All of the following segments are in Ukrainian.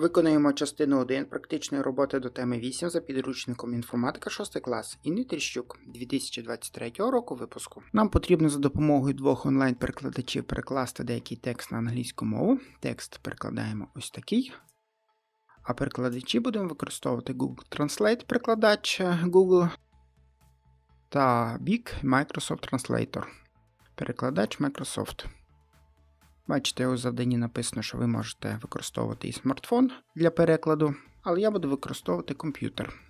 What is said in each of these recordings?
Виконуємо частину 1 практичної роботи до теми 8 за підручником інформатика 6 клас Інни Тріщук 2023 року випуску. Нам потрібно за допомогою двох онлайн-перекладачів перекласти деякий текст на англійську мову. Текст перекладаємо ось такий. А перекладачі будемо використовувати Google Translate, перекладач е, Google та Big Microsoft Translator, перекладач Microsoft. Бачите, у завданні написано, що ви можете використовувати і смартфон для перекладу, але я буду використовувати комп'ютер.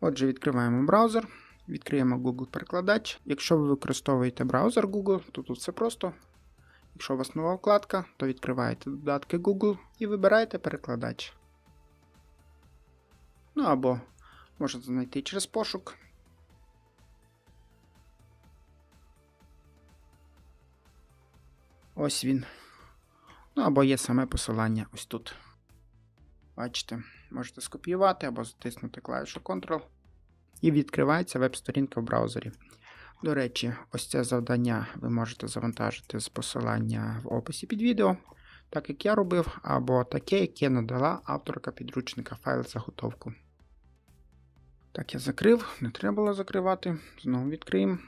Отже, відкриваємо браузер, відкриємо Google перекладач. Якщо ви використовуєте браузер Google, то тут все просто. Якщо у вас нова вкладка, то відкриваєте додатки Google і вибираєте перекладач. Ну або можете знайти через пошук. Ось він. Ну, або є саме посилання ось тут. Бачите, можете скопіювати або затиснути клавішу Ctrl. І відкривається веб-сторінка в браузері. До речі, ось це завдання ви можете завантажити з посилання в описі під відео, так як я робив, або таке, яке надала авторка підручника файл заготовку. Так, я закрив, не треба було закривати. Знову відкриємо.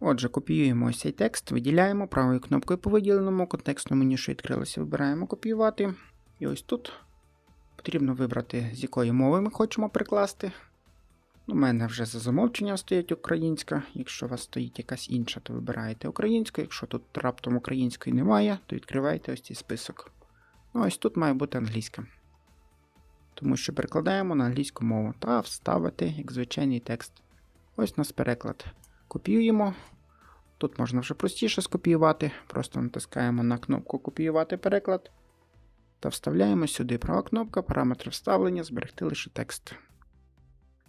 Отже, копіюємо ось цей текст, виділяємо правою кнопкою по виділеному контекстному меню, що відкрилося, вибираємо копіювати. І ось тут потрібно вибрати, з якої мови ми хочемо прикласти. У мене вже за замовченням стоїть українська. Якщо у вас стоїть якась інша, то вибираєте українську. Якщо тут раптом української немає, то відкриваєте ось цей список. Ну, ось тут має бути англійська. Тому що перекладаємо на англійську мову та вставити як звичайний текст. Ось у нас переклад. Копіюємо. Тут можна вже простіше скопіювати. Просто натискаємо на кнопку Копіювати переклад. Та вставляємо сюди права кнопка, параметри вставлення, зберегти лише текст.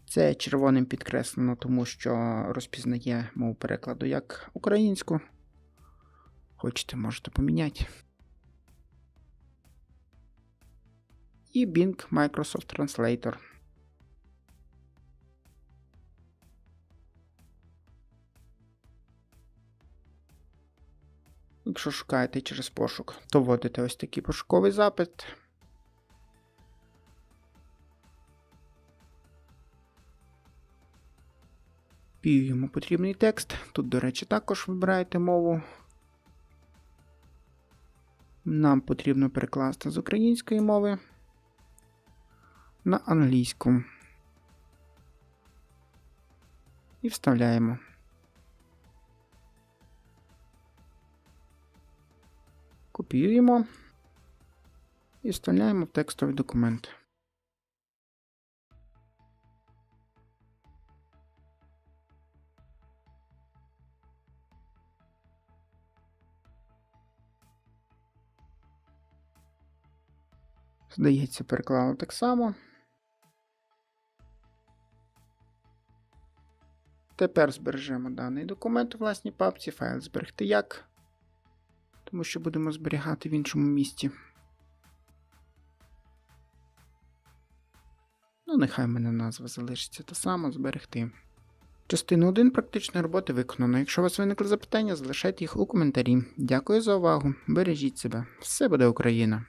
Це червоним підкреслено, тому що розпізнає мову перекладу як українську. Хочете, можете поміняти. І Bing Microsoft Translator. Якщо шукаєте через пошук, то вводите ось такий пошуковий запит. Піємо потрібний текст. Тут, до речі, також вибираєте мову. Нам потрібно перекласти з української мови на англійську. І вставляємо. Копіюємо і вставляємо в текстовий документ. Здається, переклали так само. Тепер збережемо даний документ у власній папці, файл зберегти як тому що будемо зберігати в іншому місці. Ну, нехай в мене назва залишиться та сама зберегти. Частину 1 практичної роботи виконано. Якщо у вас виникли запитання, залишайте їх у коментарі. Дякую за увагу. Бережіть себе. Все буде Україна!